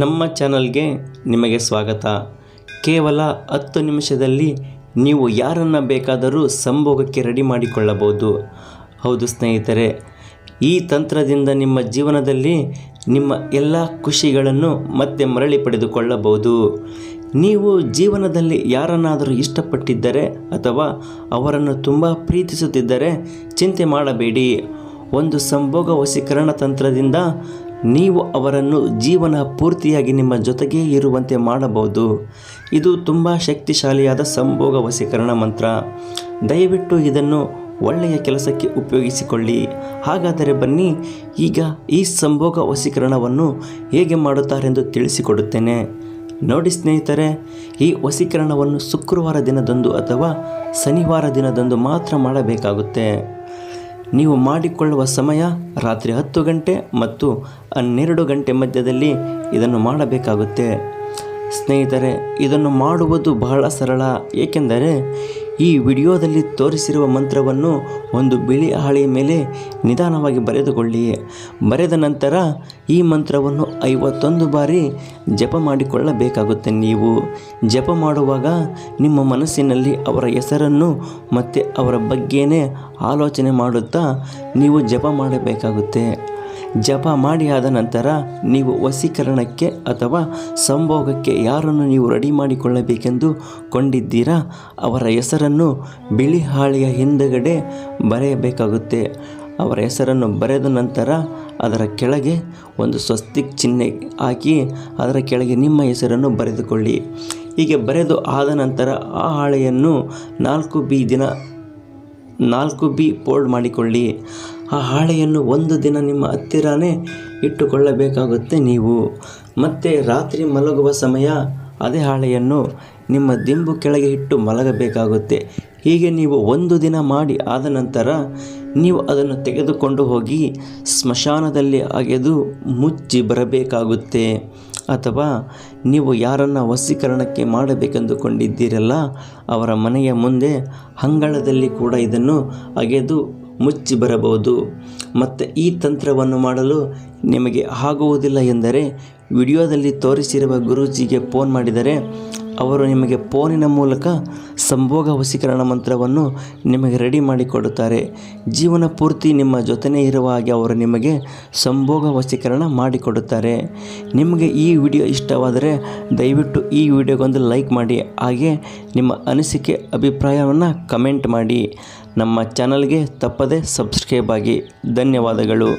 ನಮ್ಮ ಚಾನಲ್ಗೆ ನಿಮಗೆ ಸ್ವಾಗತ. ಕೇವಲ ಹತ್ತು ನಿಮಿಷದಲ್ಲಿ ನೀವು ಯಾರನ್ನು ಬೇಕಾದರೂ ಸಂಭೋಗಕ್ಕೆ ರೆಡಿ ಮಾಡಿಕೊಳ್ಳಬಹುದು. ಹೌದು ಸ್ನೇಹಿತರೆ, ಈ ತಂತ್ರದಿಂದ ನಿಮ್ಮ ಜೀವನದಲ್ಲಿ ನಿಮ್ಮ ಎಲ್ಲ ಖುಷಿಗಳನ್ನು ಮತ್ತೆ ಮರಳಿ ಪಡೆದುಕೊಳ್ಳಬಹುದು. ನೀವು ಜೀವನದಲ್ಲಿ ಯಾರನ್ನಾದರೂ ಇಷ್ಟಪಟ್ಟಿದ್ದರೆ ಅಥವಾ ಅವರನ್ನು ತುಂಬ ಪ್ರೀತಿಸುತ್ತಿದ್ದರೆ ಚಿಂತೆ ಮಾಡಬೇಡಿ. ಒಂದು ಸಂಭೋಗ ವಶೀಕರಣ ತಂತ್ರದಿಂದ ನೀವು ಅವರನ್ನು ಜೀವನ ಪೂರ್ತಿಯಾಗಿ ನಿಮ್ಮ ಜೊತೆಗೇ ಇರುವಂತೆ ಮಾಡಬಹುದು. ಇದು ತುಂಬ ಶಕ್ತಿಶಾಲಿಯಾದ ಸಂಭೋಗ ವಶೀಕರಣ ಮಂತ್ರ. ದಯವಿಟ್ಟು ಇದನ್ನು ಒಳ್ಳೆಯ ಕೆಲಸಕ್ಕೆ ಉಪಯೋಗಿಸಿಕೊಳ್ಳಿ. ಹಾಗಾದರೆ ಬನ್ನಿ, ಈಗ ಈ ಸಂಭೋಗ ವಶೀಕರಣವನ್ನು ಹೇಗೆ ಮಾಡುತ್ತಾರೆಂದು ತಿಳಿಸಿಕೊಡುತ್ತೇನೆ. ನೋಡಿ ಸ್ನೇಹಿತರೆ, ಈ ವಶೀಕರಣವನ್ನು ಶುಕ್ರವಾರ ದಿನದಂದು ಅಥವಾ ಶನಿವಾರ ದಿನದಂದು ಮಾತ್ರ ಮಾಡಬೇಕಾಗುತ್ತೆ. ನೀವು ಮಾಡಿಕೊಳ್ಳುವ ಸಮಯ ರಾತ್ರಿ ಹತ್ತು ಗಂಟೆ ಮತ್ತು ಹನ್ನೆರಡು ಗಂಟೆ ಮಧ್ಯದಲ್ಲಿ ಇದನ್ನು ಮಾಡಬೇಕಾಗುತ್ತೆ. ಸ್ನೇಹಿತರೆ, ಇದನ್ನು ಮಾಡುವುದು ಬಹಳ ಸರಳ. ಏಕೆಂದರೆ ಈ ವಿಡಿಯೋದಲ್ಲಿ ತೋರಿಸಿರುವ ಮಂತ್ರವನ್ನು ಒಂದು ಬಿಳಿ ಹಾಳೆಯ ಮೇಲೆ ನಿಧಾನವಾಗಿ ಬರೆದುಕೊಳ್ಳಿ. ಬರೆದ ನಂತರ ಈ ಮಂತ್ರವನ್ನು ಐವತ್ತೊಂದು ಬಾರಿ ಜಪ ಮಾಡಿಕೊಳ್ಳಬೇಕಾಗುತ್ತೆ ನೀವು. ಜಪ ಮಾಡುವಾಗ ನಿಮ್ಮ ಮನಸ್ಸಿನಲ್ಲಿ ಅವರ ಹೆಸರನ್ನು ಮತ್ತು ಅವರ ಬಗ್ಗೆನೇ ಆಲೋಚನೆ ಮಾಡುತ್ತಾ ನೀವು ಜಪ ಮಾಡಬೇಕಾಗುತ್ತೆ. ಜಪ ಮಾಡಿ ಆದ ನಂತರ ನೀವು ವಸೀಕರಣಕ್ಕೆ ಅಥವಾ ಸಂಭೋಗಕ್ಕೆ ಯಾರನ್ನು ನೀವು ರೆಡಿ ಮಾಡಿಕೊಳ್ಳಬೇಕೆಂದು ಕೊಂಡಿದ್ದೀರಾ, ಅವರ ಹೆಸರನ್ನು ಬಿಳಿ ಹಾಳೆಯ ಹಿಂದಗಡೆ ಬರೆಯಬೇಕಾಗುತ್ತೆ. ಅವರ ಹೆಸರನ್ನು ಬರೆದ ನಂತರ ಅದರ ಕೆಳಗೆ ಒಂದು ಸ್ವಸ್ತಿಕ್ ಚಿಹ್ನೆ ಹಾಕಿ ಅದರ ಕೆಳಗೆ ನಿಮ್ಮ ಹೆಸರನ್ನು ಬರೆದುಕೊಳ್ಳಿ. ಹೀಗೆ ಬರೆದು ಆದ ನಂತರ ಆ ಹಾಳೆಯನ್ನು ನಾಲ್ಕು ಬಿ ದಿನ ನಾಲ್ಕು ಬಿ ಪೋಲ್ಡ್ ಮಾಡಿಕೊಳ್ಳಿ. ಆ ಹಾಳೆಯನ್ನು ಒಂದು ದಿನ ನಿಮ್ಮ ಹತ್ತಿರನೇ ಇಟ್ಟುಕೊಳ್ಳಬೇಕಾಗುತ್ತೆ ನೀವು. ಮತ್ತು ರಾತ್ರಿ ಮಲಗುವ ಸಮಯ ಅದೇ ಹಾಳೆಯನ್ನು ನಿಮ್ಮ ದಿಂಬು ಕೆಳಗೆ ಇಟ್ಟು ಮಲಗಬೇಕಾಗುತ್ತೆ. ಹೀಗೆ ನೀವು ಒಂದು ದಿನ ಮಾಡಿ ಆದ ನಂತರ ನೀವು ಅದನ್ನು ತೆಗೆದುಕೊಂಡು ಹೋಗಿ ಸ್ಮಶಾನದಲ್ಲಿ ಅಗೆದು ಮುಚ್ಚಿ ಬರಬೇಕಾಗುತ್ತೆ. ಅಥವಾ ನೀವು ಯಾರನ್ನು ವಶೀಕರಣಕ್ಕೆ ಮಾಡಬೇಕೆಂದುಕೊಂಡಿದ್ದೀರಲ್ಲ, ಅವರ ಮನೆಯ ಮುಂದೆ ಅಂಗಳದಲ್ಲಿ ಕೂಡ ಇದನ್ನು ಅಗೆದು ಮುಚ್ಚಿ ಬರಬಹುದು. ಮತ್ತು ಈ ತಂತ್ರವನ್ನು ಮಾಡಲು ನಿಮಗೆ ಆಗುವುದಿಲ್ಲ ಎಂದರೆ ವಿಡಿಯೋದಲ್ಲಿ ತೋರಿಸಿರುವ ಗುರೂಜಿಗೆ ಫೋನ್ ಮಾಡಿದರೆ ಅವರು ನಿಮಗೆ ಫೋನಿನ ಮೂಲಕ ಸಂಭೋಗ ವಶೀಕರಣ ಮಂತ್ರವನ್ನು ನಿಮಗೆ ರೆಡಿ ಮಾಡಿಕೊಡುತ್ತಾರೆ. ಜೀವನ ಪೂರ್ತಿ ನಿಮ್ಮ ಜೊತೆನೇ ಇರುವ ಹಾಗೆ ಅವರು ನಿಮಗೆ ಸಂಭೋಗ ವಶೀಕರಣ ಮಾಡಿಕೊಡುತ್ತಾರೆ. ನಿಮಗೆ ಈ ವಿಡಿಯೋ ಇಷ್ಟವಾದರೆ ದಯವಿಟ್ಟು ಈ ವಿಡಿಯೋಗೊಂದು ಲೈಕ್ ಮಾಡಿ, ಹಾಗೆ ನಿಮ್ಮ ಅನಿಸಿಕೆ, ಅಭಿಪ್ರಾಯವನ್ನು ಕಮೆಂಟ್ ಮಾಡಿ. ನಮ್ಮ ಚಾನಲ್ಗೆ ತಪ್ಪದೇ ಸಬ್ಸ್ಕ್ರೈಬ್ ಆಗಿ. ಧನ್ಯವಾದಗಳು.